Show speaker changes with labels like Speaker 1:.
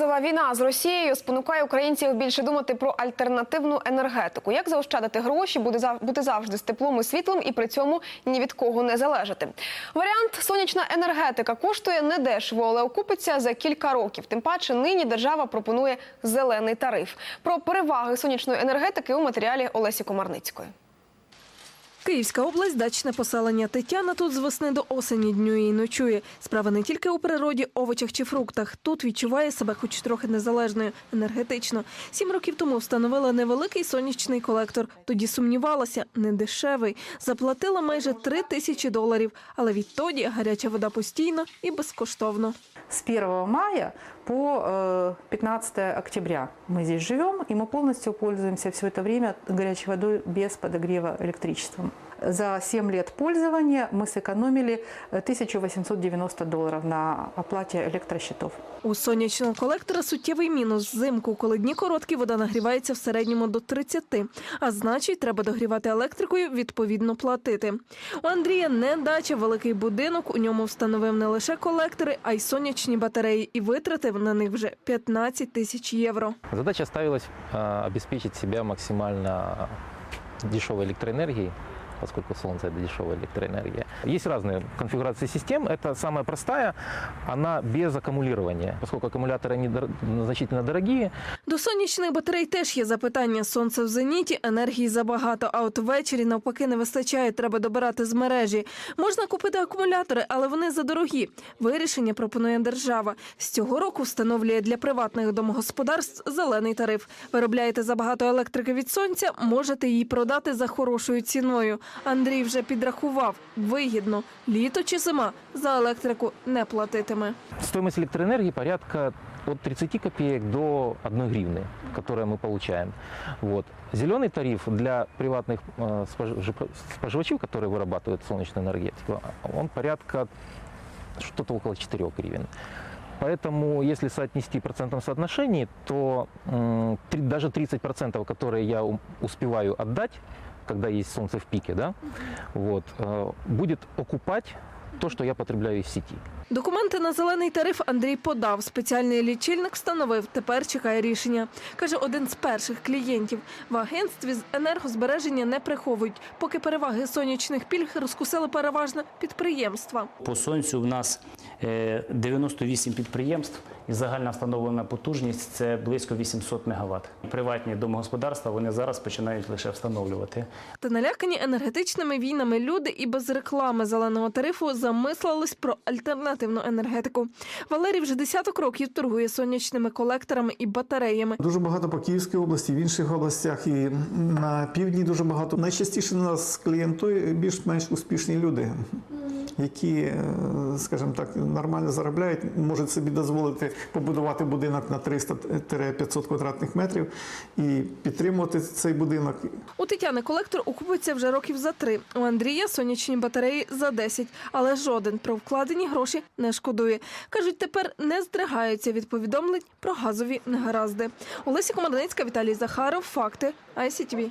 Speaker 1: Газова війна з Росією спонукає українців більше думати про альтернативну енергетику. Як заощадити гроші, буде бути завжди з теплом і світлом, і при цьому ні від кого не залежати. Варіант сонячна енергетика коштує недешево, але окупиться за кілька років. Тим паче нині держава пропонує зелений тариф. Про переваги сонячної енергетики у матеріалі Олесі Комарницької.
Speaker 2: Київська область, дачне поселення. Тетяна тут з весни до осені днює і ночує. Справа не тільки у природі, овочах чи фруктах. Тут відчуває себе хоч трохи незалежною, енергетично. Сім років тому встановила невеликий сонячний колектор. Тоді сумнівалася, не дешевий. Заплатила майже три тисячі доларів. Але відтоді гаряча вода постійно і безкоштовно
Speaker 3: С 1 мая по э, 15 октября мы здесь живем, и мы полностью пользуемся все это время горячей водой без подогрева электричеством. За 7 лет пользования мы сэкономили э, 1890 долларов на оплате электросчетов.
Speaker 2: У сонячного колектора суттєвий мінус взимку, коли дні короткі, вода нагрівається в середньому до 30, а значить, треба догрівати електрикою, відповідно платити. У Андрія не дача, великий будинок. У ньому встановив не лише колектори, а й сонячні батареї, і витратив на них вже 15 тисяч євро.
Speaker 4: Задача ставилась а, обеспечить себя максимально дешевой электроэнергией, поскольку солнце это дешевая электроэнергия. Есть разные конфигурации систем. Это самая простая, она без аккумулирования. Поскольку аккумуляторы они дор- значительно дорогие,
Speaker 2: До сонячних батарей теж є запитання. Сонце в зеніті, енергії забагато, а от ввечері навпаки не вистачає, треба добирати з мережі. Можна купити акумулятори, але вони задорогі. Вирішення пропонує держава. З цього року встановлює для приватних домогосподарств зелений тариф. Виробляєте забагато електрики від сонця, можете її продати за хорошою ціною. Андрій вже підрахував вигідно. Літо чи зима за електрику не платитиме.
Speaker 4: стоимость электроэнергии порядка от 30 копеек до 1 гривны, которые мы получаем. Вот. Зеленый тариф для приватных э, спожи- споживачей, которые вырабатывают солнечную энергетику, он порядка что-то около 4 гривен. Поэтому, если соотнести в процентном соотношении, то м, три- даже 30%, которые я ум- успеваю отдать, когда есть солнце в пике, да, вот, э, будет окупать то, что я потребляю из сети.
Speaker 2: Документи на зелений тариф Андрій подав. Спеціальний лічильник встановив. Тепер чекає рішення. Каже, один з перших клієнтів. В агентстві з енергозбереження не приховують. Поки переваги сонячних пільг розкусили переважно підприємства.
Speaker 5: По сонцю в нас е, 98 підприємств і загальна встановлена потужність це близько 800 МВт. Приватні домогосподарства вони зараз починають лише встановлювати.
Speaker 2: Та налякані енергетичними війнами люди і без реклами зеленого тарифу замислились про альтернативну енергетику. Валерій вже десяток років торгує сонячними колекторами і батареями.
Speaker 6: Дуже багато по Київській області, в інших областях і на півдні дуже багато. Найчастіше у нас клієнтує більш-менш успішні люди, які, е, скажімо так, нормально заробляють, можуть собі дозволити побудувати будинок на 300-500 квадратних метрів і підтримувати цей будинок.
Speaker 2: У Тетяни колектор окупиться вже років за три. У Андрія сонячні батареї за 10. Але жоден про вкладені гроші не шкодує. Кажуть, тепер не здригаються від повідомлень про газові негаразди. Олеся Комарницька, Віталій Захаров. Факти ICTV.